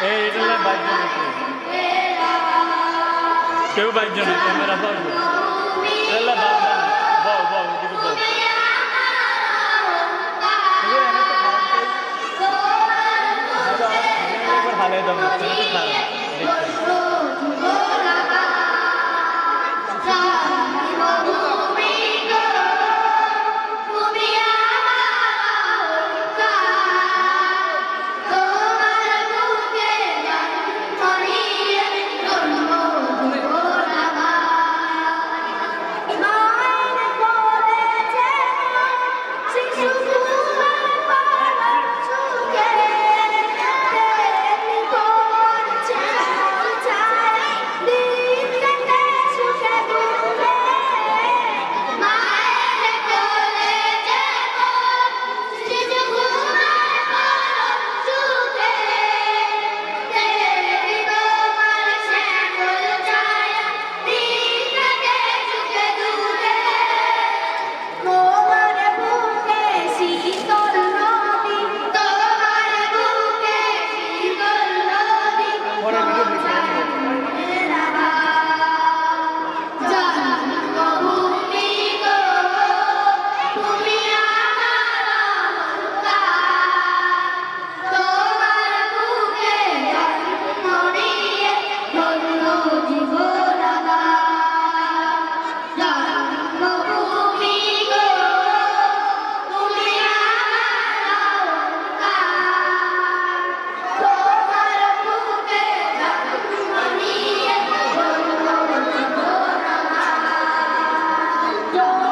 એ એટલે બાજુ કેવું બાજુ એટલે બાજુ બહુ બહુ 야!